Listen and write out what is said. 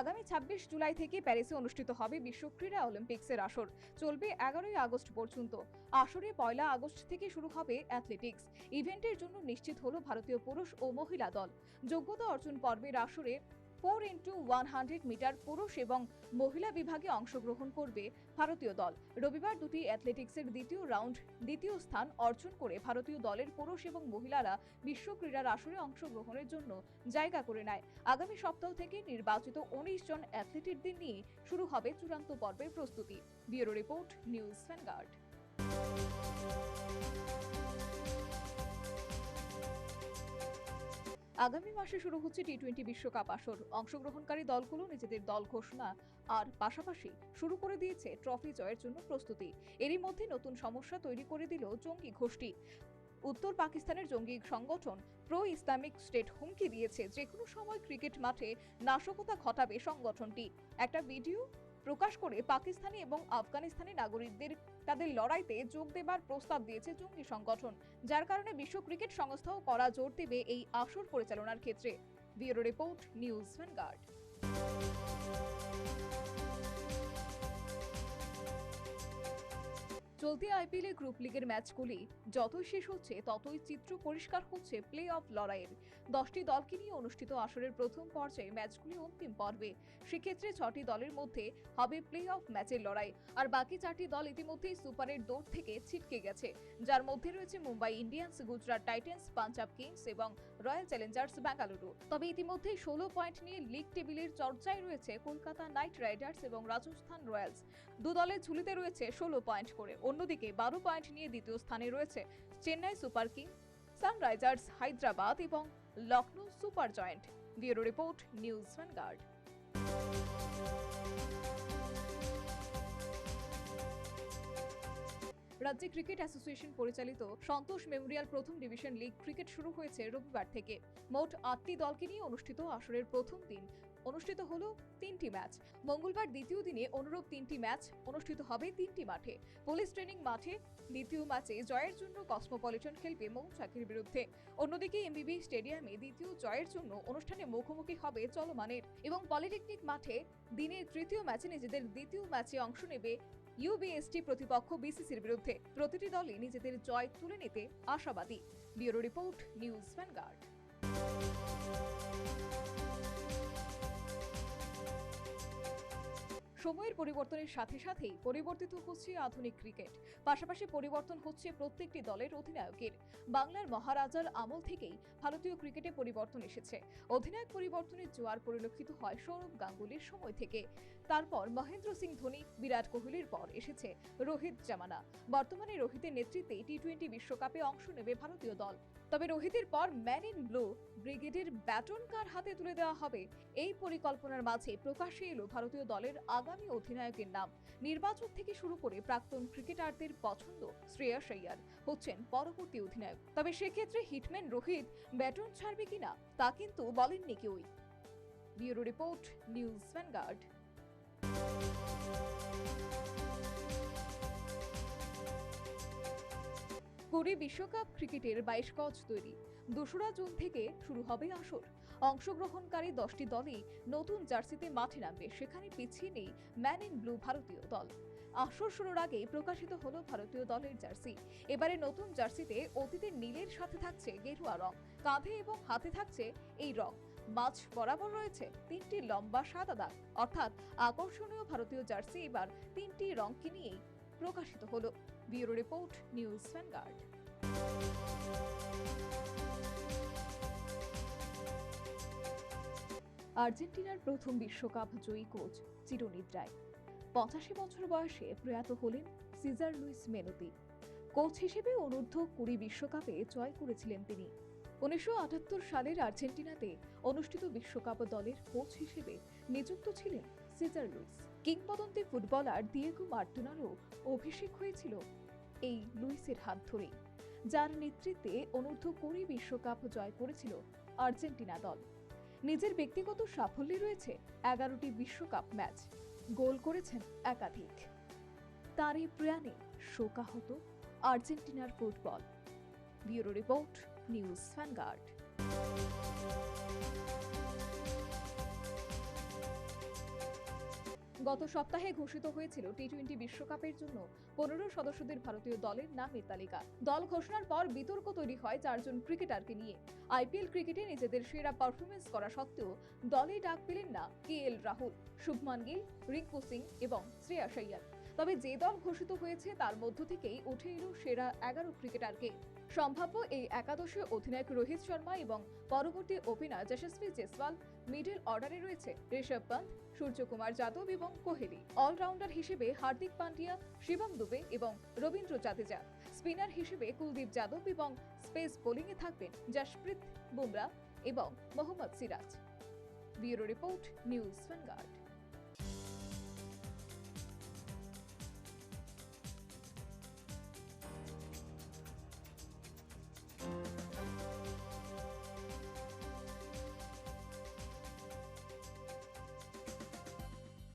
আগামী ছাব্বিশ জুলাই থেকে প্যারিসে অনুষ্ঠিত হবে বিশ্ব ক্রীড়া অলিম্পিক্সের আসর। চলবে এগারোই আগস্ট পর্যন্ত। আসরে পয়লা আগস্ট থেকে শুরু হবে অ্যাথলেটিক্স। ইভেন্টের জন্য নিশ্চিত হল ভারতীয় পুরুষ ও মহিলা দল। যোগ্যতা অর্জন পর্বের আসরে four into one hundred metre পুরুষ এবং মহিলা বিভাগে অংশগ্রহণ করবে ভারতীয় দল। রবিবার দুটি অ্যাথলেটিক্সের দ্বিতীয় রাউন্ড, দ্বিতীয় স্থান অর্জন করে ভারতীয় দলের পুরুষ এবং মহিলারা বিশ্ব ক্রীড়ার আসরে অংশগ্রহণের জন্য জায়গা করে নেয়। আগামী সপ্তাহ থেকে নির্বাচিত উনিশ জন অ্যাথলেটদের নিয়ে শুরু হবে চূড়ান্ত পর্বের প্রস্তুতি। Bureau report, news vanguard. আগামী মাসে শুরু হচ্ছে টি টোয়েন্টি বিশ্বকাপ আসর। অংশগ্রহণকারী দলগুলো নিজেদের দল ঘোষণা আর পাশাপাশি শুরু করে দিয়েছে ট্রফি জয়ের জন্য প্রস্তুতি। এরই মধ্যে নতুন সমস্যা তৈরি করে দিল জঙ্গি গোষ্ঠী। উত্তর পাকিস্তানের জঙ্গি সংগঠন প্রো ইসলামিক স্টেট হুমকি দিয়েছে যে কোনো সময় ক্রিকেট মাঠে নাশকতা ঘটাবে সংগঠনটি। একটা ভিডিও প্রকাশ করে পাকিস্তানি এবং আফগানিস্তানি নাগরিকদের তাদের লড়াইতে যোগ দেবার প্রস্তাব দিয়েছে জঙ্গি সংগঠন, যার কারণে বিশ্ব ক্রিকেট সংস্থাও কড়া জোর দেবে এই আসর পরিচালনার ক্ষেত্রে। ব্যুরো রিপোর্ট, নিউজ ভ্যানগার্ড চলতি আইপিএলে গ্রুপ লিগের ম্যাচগুলি যতই শেষ হচ্ছে, ততই চিত্র পরিষ্কার হচ্ছে প্লে অফ লড়াইয়ের। দশটি দলকে নিয়ে অনুষ্ঠিত আসরের প্রথম পর্যায়ে ম্যাচগুলি অন্তিম পর্বে। সেক্ষেত্রে ছটি দলের মধ্যে হবে প্লে অফ ম্যাচের লড়াই, আর বাকি চারটি দল ইতিমধ্যেই সুপারের দৌড় থেকে ছিটকে গেছে। যার মধ্যে রয়েছে Mumbai Indians, Gujarat titans, Punjab kings এবং রয়্যাল চ্যালেঞ্জার্স বেঙ্গালুরু তবে ইতিমধ্যেই ষোলো পয়েন্ট নিয়ে লিগ টেবিলের চর্চায় রয়েছে কলকাতা নাইট রাইডার্স এবং রাজস্থান রয়্যালস। দু দলের ঝুলিতে রয়েছে ষোলো পয়েন্ট করে। অন্যদিকে বারো পয়েন্ট নিয়ে দ্বিতীয় স্থানে রয়েছে Chennai super kings, sunrisers, Hyderabad এবং Lucknow super giant, bureau report, news vanguard. রাজ্যে ক্রিকেট অ্যাসোসিয়েশন পরিচালিত সন্তোষ মেমোরিয়াল প্রথম ডিভিশন লিগ ক্রিকেট শুরু হয়েছে রবিবার থেকে। মোট আটটি দলকে নিয়ে অনুষ্ঠিত আসরের প্রথম দিন অনুষ্ঠিত হলো তিনটি ম্যাচ। মঙ্গলবার দ্বিতীয় দিনে অনুরূপ তিনটি ম্যাচ অনুষ্ঠিত হবে তিনটি মাঠে। পুলিশ ট্রেনিং মাঠে দ্বিতীয় ম্যাচে জয়ের জন্য কসমোপলিটন খেলবে মৌচাকের বিরুদ্ধে। অন্যদিকে এমবিবি স্টেডিয়ামে দ্বিতীয় জয়ের জন্য অনুষ্ঠানে মুখোমুখি হবে চলমানের এবং পলিটেকনিক মাঠে দিনের তৃতীয় ম্যাচে নিজেদের দ্বিতীয় ম্যাচে অংশ নেবে ইউবিএসটি প্রতিপক্ষ বিসিসির বিরুদ্ধে। প্রতিটি দলই নিজেদের জয় তুলে নিতে আশাবাদী। Bureau report, news vanguard. সময়ের পরিবর্তনের সাথে সাথেই পরিবর্তিত হচ্ছে আধুনিক ক্রিকেট। পাশাপাশি পরিবর্তন হচ্ছে প্রত্যেকটি দলের অধিনায়কের। বাংলার মহারাজার আমল থেকেই ভারতীয় ক্রিকেটে পরিবর্তন এসেছে। অধিনায়ক পরিবর্তনের জোয়ার পরিলক্ষিত হয় সৌরভ গাঙ্গুলির সময় থেকে। তারপর মহেন্দ্র সিং ধোনি, বিরাট কোহলির পর এসেছে রোহিত জামানা। বর্তমানে রোহিতের নেতৃত্বে টি টোয়েন্টি বিশ্বকাপে অংশ নেবে ভারতীয় দল। তবে রোহিতের পর ম্যান ইন ব্লু ব্রিগেডের ব্যাটন কার হাতে তুলে দেওয়া হবে? এই পরিকল্পনার মাঝে প্রকাশ্যে এলো ভারতীয় দলের আগামী অধিনায়কের নাম। নির্বাচন থেকে শুরু করে প্রাক্তন ক্রিকেটারদের পছন্দ শ্রেয়াস আইয়ার হচ্ছেন পরবর্তী অধিনায়ক। তবে সেক্ষেত্রে হিটম্যান রোহিত ব্যাটন ছাড়বে কিনা তা কিন্তু বলেননি কেউই। Bureau report, news vanguard. কুড়ি বিশ্বকাপ ক্রিকেটের বাইশ গজ তৈরি। দোসরা জুন থেকে শুরু হবে আসর। অংশগ্রহণকারী দশটি দলই নতুন জার্সিতে মাঠে নামবে। সেখানে পিছিয়ে নেই ম্যান ইন ব্লু ভারতীয় দল। আসর শুরুর আগে প্রকাশিত হল ভারতীয় দলের জার্সি। এবারে নতুন জার্সিতে অতীতের নীলের সাথে থাকছে গেরুয়া রং। কাঁধে এবং হাতে থাকছে এই রং। মাঝ বরাবর রয়েছে তিনটি লম্বা সাদা দাগ। অর্থাৎ আকর্ষণীয় ভারতীয় জার্সি এবার তিনটি রংকে নিয়েই প্রকাশিত হল। Bureau report, news vanguard. আর্জেন্টিনার প্রথম বিশ্বকাপ জয়ী কোচ চিরনিদ্রায় পঁচাশি বছর বয়সে প্রয়াত হলেন সিজার লুইস মেনোতি কোচ হিসেবে অনূর্ধ্ব কুড়ি বিশ্বকাপে জয় করেছিলেন তিনি। উনিশশো আটাত্তর সালের আর্জেন্টিনাতে অনুষ্ঠিত বিশ্বকাপ দলের কোচ হিসেবে নিযুক্ত ছিলেন সিজার লুইস। কিংবদন্তি ফুটবলার দিয়েগো মার্টিনারও অভিষেক হয়েছিল এই লুইসের হাত ধরেই, যার নেতৃত্বে অনূর্ধ্ব কুড়ি বিশ্বকাপ জয় করেছিল আর্জেন্টিনা দল। নিজের ব্যক্তিগত সাফল্যে রয়েছে এগারোটি বিশ্বকাপ ম্যাচ, গোল করেছেন একাধিক। তার এই প্রয়াণে শোকাহত আর্জেন্টিনার football. Bureau report news vanguard গত সপ্তাহে ঘোষিত হয়েছিল টি টোয়েন্টি বিশ্বকাপের জন্য পনেরো সদস্যদের ভারতীয় দলের নামের তালিকা। দল ঘোষণার পর বিতর্ক তৈরি হয় চারজন ক্রিকেটারকে নিয়ে। আইপিএল ক্রিকেটে নিজেদের সেরা পারফরমেন্স করা সত্ত্বেও দলে ডাক পেলেন না কে এল রাহুল, শুভমান গিল, রিঙ্কু সিং এবং শ্রেয়া আইয়ার তবে যে দল ঘোষিত হয়েছে তার মধ্য থেকেই উঠে এলো সেরা এগারো ক্রিকেটারকে। সম্ভাব্য এই একাদশে অধিনায়ক রোহিত শর্মা এবং পরবর্তী ওপেনার যশস্বী জেসওয়াল, মিডল অর্ডারে রয়েছে ঋষভ পন্থ, সূর্যকুমার যাদব এবং কোহলি। অলরাউন্ডার হিসেবে হার্দিক পান্ডিয়া, শিবম দুবে এবং রবীন্দ্র জাদেজা। স্পিনার হিসেবে কুলদীপ যাদব এবং স্পেস বোলিংয়ে থাকবেন জাসপ্রীত বুমরা এবং Mohammed Siraj. Bureau report, news vanguard